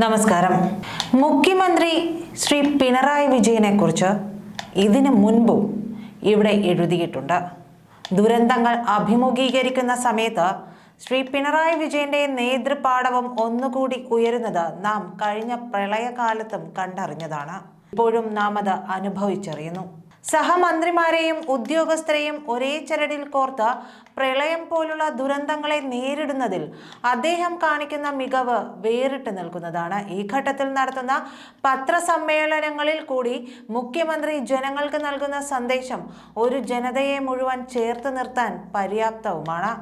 നമസ്കാരം. മുഖ്യമന്ത്രി ശ്രീ പിണറായി വിജയനെ കുറിച്ച് ഇതിനു മുൻപും ഇവിടെ എഴുതിയിട്ടുണ്ട്. ദുരന്തങ്ങൾ അഭിമുഖീകരിക്കുന്ന സമയത്ത് ശ്രീ പിണറായി വിജയന്റെ നേതൃപാടവം ഒന്നുകൂടി ഉയരുന്നത് നാം കഴിഞ്ഞ പ്രളയകാലത്തും കണ്ടറിഞ്ഞതാണ്. ഇപ്പോഴും നാം അത് അനുഭവിച്ചറിയുന്നു. സഹമന്ത്രിമാരെയും ഉദ്യോഗസ്ഥരെയും ഒരേ ചരടിൽ കോർത്ത് പ്രളയം പോലുള്ള ദുരന്തങ്ങളെ നേരിടുന്നതിൽ അദ്ദേഹം കാണിക്കുന്ന മികവ് വേറിട്ട് നിൽക്കുന്നതാണ്. ഈ ഘട്ടത്തിൽ നടത്തുന്ന പത്രസമ്മേളനങ്ങളിൽ കൂടി മുഖ്യമന്ത്രി ജനങ്ങൾക്ക് നൽകുന്ന സന്ദേശം ഒരു ജനതയെ മുഴുവൻ ചേർത്ത് നിർത്താൻ പര്യാപ്തവുമാണ്.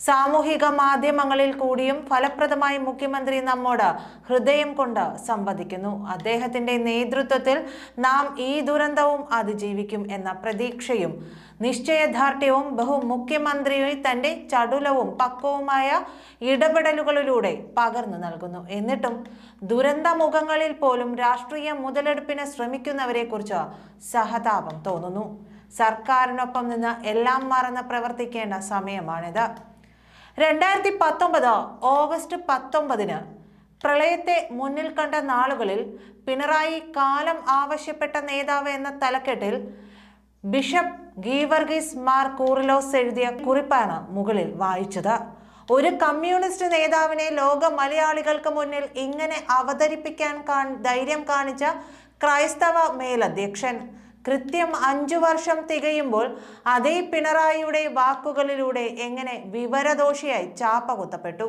സാമൂഹിക മാധ്യമങ്ങളിൽ കൂടിയും ഫലപ്രദമായി മുഖ്യമന്ത്രി നമ്മോട് ഹൃദയം കൊണ്ട് സംവദിക്കുന്നു. അദ്ദേഹത്തിന്റെ നേതൃത്വത്തിൽ നാം ഈ ദുരന്തവും അതിജീവിക്കും എന്ന പ്രതീക്ഷയും നിശ്ചയദാർഢ്യവും ബഹുമുഖ്യമന്ത്രി തന്റെ ചടുലവും പക്വവുമായ ഇടപെടലുകളിലൂടെ പകർന്നു നൽകുന്നു. എന്നിട്ടും ദുരന്തമുഖങ്ങളിൽ പോലും രാഷ്ട്രീയ മുതലെടുപ്പിന് ശ്രമിക്കുന്നവരെ കുറിച്ച് സഹതാപം തോന്നുന്നു. സർക്കാരിനൊപ്പം നിന്ന് എല്ലാം മറന്ന് പ്രവർത്തിക്കേണ്ട സമയമാണിത്. രണ്ടായിരത്തി പത്തൊമ്പത് ഓഗസ്റ്റ് പത്തൊമ്പതിന് പ്രളയത്തെ മുന്നിൽ കണ്ട നാളുകളിൽ പിണറായി കാലം ആവശ്യപ്പെട്ട നേതാവ് എന്ന തലക്കെട്ടിൽ ബിഷപ്പ് ഗീവർഗീസ് മാർ കൂറിലോസ് എഴുതിയ കുറിപ്പാണ് മുകളിൽ വായിച്ചത്. ഒരു കമ്മ്യൂണിസ്റ്റ് നേതാവിനെ ലോക മലയാളികൾക്ക് മുന്നിൽ ഇങ്ങനെ അവതരിപ്പിക്കാൻ ധൈര്യം കാണിച്ച ക്രൈസ്തവ മേലധ്യക്ഷൻ കൃത്യം അഞ്ചു വർഷം തികയുമ്പോൾ അതേ പിണറായിയുടെ വാക്കുകളിലൂടെ എങ്ങനെ വിവരദോഷിയായി ചാപ്പ കുത്തപ്പെട്ടു?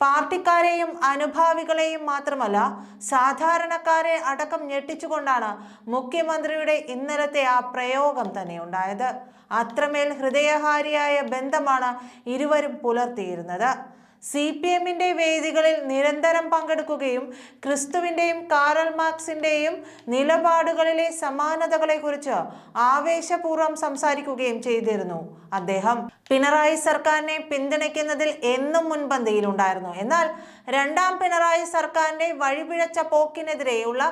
പാർട്ടിക്കാരെയും അനുഭാവികളെയും മാത്രമല്ല സാധാരണക്കാരെ അടക്കം ഞെട്ടിച്ചുകൊണ്ടാണ് മുഖ്യമന്ത്രിയുടെ ഇന്നലത്തെ ആ പ്രയോഗം തന്നെ ഉണ്ടായത്. അത്രമേൽ ഹൃദയഹാരിയായ ബന്ധമാണ് ഇരുവരും പുലർത്തിയിരുന്നത്. സി പി എമ്മിന്റെ വേദികളിൽ നിരന്തരം പങ്കെടുക്കുകയും ക്രിസ്തുവിന്റെയും കാറൽ മാർക്സിന്റെയും നിലപാടുകളിലെ സമാനതകളെക്കുറിച്ച് ആവേശപൂർവം സംസാരിക്കുകയും ചെയ്തിരുന്നു. അദ്ദേഹം പിണറായി സർക്കാരിനെ പിന്തുണയ്ക്കുന്നതിൽ എന്നും മുൻപന്തിയിലുണ്ടായിരുന്നു. എന്നാൽ രണ്ടാം പിണറായി സർക്കാരിന്റെ വഴിപിഴച്ച പോക്കിനെതിരെയുള്ള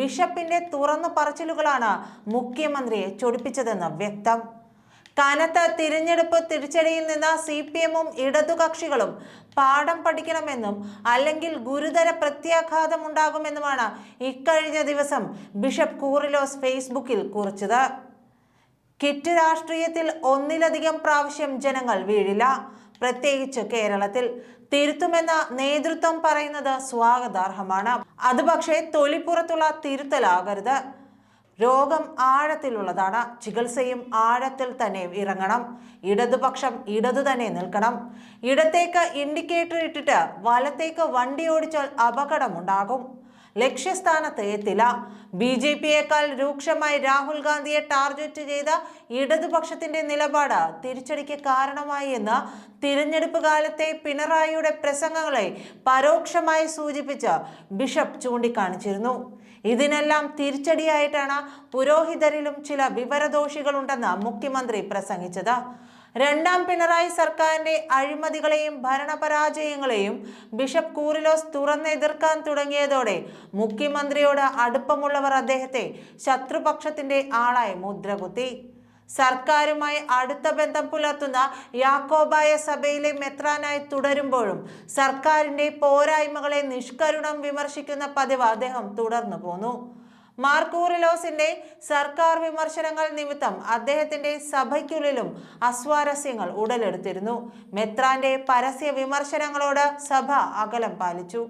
ബിഷപ്പിന്റെ തുറന്നു പറച്ചിലുകളാണ് മുഖ്യമന്ത്രിയെ ചൊടിപ്പിച്ചതെന്ന് വ്യക്തം. കനത്ത തിരഞ്ഞെടുപ്പ് തിരിച്ചടിയിൽ നിന്ന് സി പി എമ്മും ഇടതുകക്ഷികളും പാഠം പഠിക്കണമെന്നും അല്ലെങ്കിൽ ഗുരുതര പ്രത്യാഘാതം ഉണ്ടാകുമെന്നുമാണ് ഇക്കഴിഞ്ഞ ദിവസം ബിഷപ്പ് കൂറിലോസ് ഫേസ്ബുക്കിൽ കുറിച്ചത്. കിറ്റ് രാഷ്ട്രീയത്തിൽ ഒന്നിലധികം പ്രാവശ്യം ജനങ്ങൾ വീഴില്ല. പ്രത്യേകിച്ച് കേരളത്തിൽ. തിരുത്തുമെന്ന നേതൃത്വം പറയുന്നത് സ്വാഗതാർഹമാണ്. അത് പക്ഷേ തൊലിപ്പുറത്തുള്ള തിരുത്തലാകരുത്. രോഗം ആഴത്തിലുള്ളതാണ്. ചികിത്സയും ആഴത്തിൽ തന്നെ ഇറങ്ങണം. ഇടതുപക്ഷം ഇടതു തന്നെ നിൽക്കണം. ഇടത്തേക്ക് ഇൻഡിക്കേറ്റർ ഇട്ടിട്ട് വലത്തേക്ക് വണ്ടി ഓടിച്ചാൽ അപകടമുണ്ടാകും. ലക്ഷ്യസ്ഥാനത്ത് എത്തില്ല. ബി ജെ പിയേക്കാൾ രൂക്ഷമായി രാഹുൽ ഗാന്ധിയെ ടാർഗറ്റ് ചെയ്ത ഇടതുപക്ഷത്തിന്റെ നിലപാട് തിരിച്ചടിക്ക് കാരണമായി എന്ന് തിരഞ്ഞെടുപ്പ് കാലത്തെ പിണറായിയുടെ പ്രസംഗങ്ങളെ പരോക്ഷമായി സൂചിപ്പിച്ച് ബിഷപ്പ് ചൂണ്ടിക്കാണിച്ചിരുന്നു. ഇതിനെല്ലാം തിരിച്ചടിയായിട്ടാണ് പുരോഹിതരിലും ചില വിവരദോഷികളുണ്ടെന്ന് മുഖ്യമന്ത്രി പ്രസംഗിച്ചത്. രണ്ടാം പിണറായി സർക്കാരിന്റെ അഴിമതികളെയും ഭരണപരാജയങ്ങളെയും ബിഷപ്പ് കൂറിലോസ് തുറന്നെതിർക്കാൻ തുടങ്ങിയതോടെ മുഖ്യമന്ത്രിയോട് അടുപ്പമുള്ളവർ അദ്ദേഹത്തെ ശത്രുപക്ഷത്തിന്റെ ആളായി മുദ്രകുത്തി. സർക്കാരുമായി അടുത്ത ബന്ധം പുലർത്തുന്ന യാക്കോബായ സഭയിലെ മെത്രാനായി തുടരുമ്പോഴും സർക്കാരിന്റെ പോരായ്മകളെ നിഷ്കരുണം വിമർശിക്കുന്ന പതിവ് അദ്ദേഹം തുടർന്നു പോന്നു. മാർക്കൂറിലോസിന്റെ സർക്കാർ വിമർശനങ്ങൾ നിമിത്തം അദ്ദേഹത്തിന്റെ സഭയ്ക്കുള്ളിലും അസ്വാരസ്യങ്ങൾ ഉടലെടുത്തിരുന്നു. മെത്രാന്റെ പരസ്യ വിമർശനങ്ങളോട് സഭ അകലം പാലിച്ചു.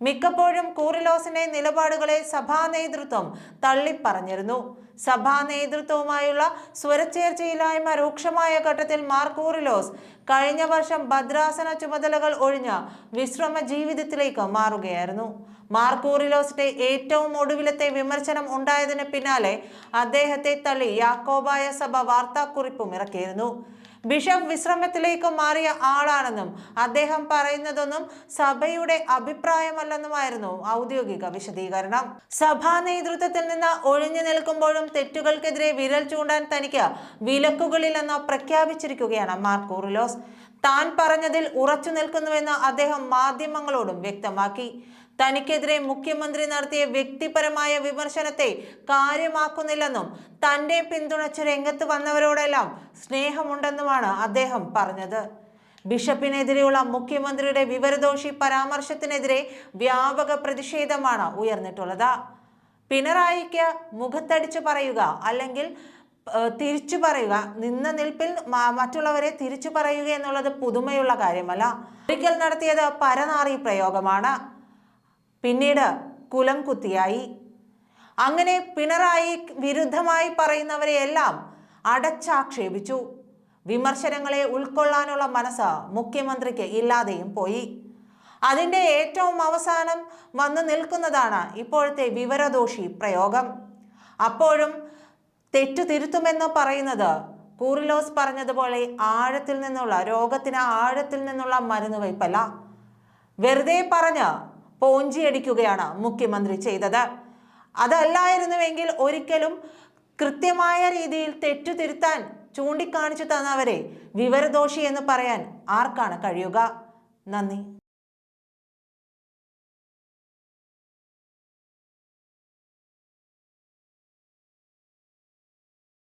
മിക്കപ്പോഴും കൂറിലോസിന്റെ നിലപാടുകളെ സഭാ നേതൃത്വം തള്ളിപ്പറഞ്ഞിരുന്നു. സഭാ നേതൃത്വവുമായുള്ള സ്വരച്ചേർച്ചയില്ലായ്മ രൂക്ഷമായ ഘട്ടത്തിൽ മാർക്കൂറിലോസ് കഴിഞ്ഞ വർഷം ഭദ്രാസന ചുമതലകൾ ഒഴിഞ്ഞ വിശ്രമ ജീവിതത്തിലേക്ക് മാറുകയായിരുന്നു. മാർക്കൂറിലോസിന്റെ ഏറ്റവും ഒടുവിലത്തെ വിമർശനം ഉണ്ടായതിന് പിന്നാലെ അദ്ദേഹത്തെ തള്ളി യാക്കോബായ സഭ വാർത്താക്കുറിപ്പും ഇറക്കിയിരുന്നു. ബിഷപ്പ് വിശ്രമത്തിലേക്ക് മാറിയ ആളാണെന്നും അദ്ദേഹം പറയുന്നതൊന്നും സഭയുടെ അഭിപ്രായമല്ലെന്നുമായിരുന്നു ഔദ്യോഗിക വിശദീകരണം. സഭാ നേതൃത്വത്തിൽ നിന്ന് ഒഴിഞ്ഞു നിൽക്കുമ്പോഴും തെറ്റുകൾക്കെതിരെ വിരൽ ചൂണ്ടാൻ തനിക്ക് വിലക്കുകളില്ലെന്ന് പ്രഖ്യാപിച്ചിരിക്കുകയാണ് മാർക്കൂറിലോസ്. താൻ പറഞ്ഞതിൽ ഉറച്ചു നിൽക്കുന്നുവെന്ന് അദ്ദേഹം മാധ്യമങ്ങളോടും വ്യക്തമാക്കി. തനിക്കെതിരെ മുഖ്യമന്ത്രി നടത്തിയ വ്യക്തിപരമായ വിമർശനത്തെ കാര്യമാക്കുന്നില്ലെന്നും തന്റെ പിന്തുണച്ച് രംഗത്ത് വന്നവരോടെല്ലാം സ്നേഹമുണ്ടെന്നുമാണ് അദ്ദേഹം പറഞ്ഞത്. ബിഷപ്പിനെതിരെയുള്ള മുഖ്യമന്ത്രിയുടെ വിവരദോഷി പരാമർശത്തിനെതിരെ വ്യാപക പ്രതിഷേധമാണ് ഉയർന്നിട്ടുള്ളത്. പിണറായിക്ക് മുഖത്തടിച്ചു പറയുക അല്ലെങ്കിൽ തിരിച്ചു പറയുക. നിന്ന നിൽപ്പിൽ മറ്റുള്ളവരെ തിരിച്ചു പറയുക എന്നുള്ളത് പുതുമയുള്ള കാര്യമല്ല. ഒരിക്കൽ നടത്തിയത് പരനാറി പ്രയോഗമാണ്. പിന്നീട് കുലം കുത്തിയായി. അങ്ങനെ പിണറായി വിരുദ്ധമായി പറയുന്നവരെയെല്ലാം അടച്ചാക്ഷേപിച്ചു. വിമർശനങ്ങളെ ഉൾക്കൊള്ളാനുള്ള മനസ്സ് മുഖ്യമന്ത്രിക്ക് ഇല്ലാതെയും പോയി. അതിന്റെ ഏറ്റവും അവസാനം വന്നു നിൽക്കുന്നതാണ് ഇപ്പോഴത്തെ വിവരദോഷി പ്രയോഗം. അപ്പോഴും തെറ്റു തിരുത്തുമെന്ന് പറയുന്നത്. കൂറിലോസ് പറഞ്ഞതുപോലെ ആഴത്തിൽ നിന്നുള്ള രോഗത്തിന് ആഴത്തിൽ നിന്നുള്ള മരുന്ന് വയ്പല്ല വെറുതെ പറഞ്ഞ് പോഞ്ചിയടിക്കുകയാണ് മുഖ്യമന്ത്രി ചെയ്തത്. അതല്ലായിരുന്നുവെങ്കിൽ ഒരിക്കലും കൃത്യമായ രീതിയിൽ തെറ്റു തിരുത്താൻ ചൂണ്ടിക്കാണിച്ചു തന്നവരെ വിവരദോഷി എന്ന് പറയാൻ ആർക്കാണ് കഴിയുക? നന്ദി.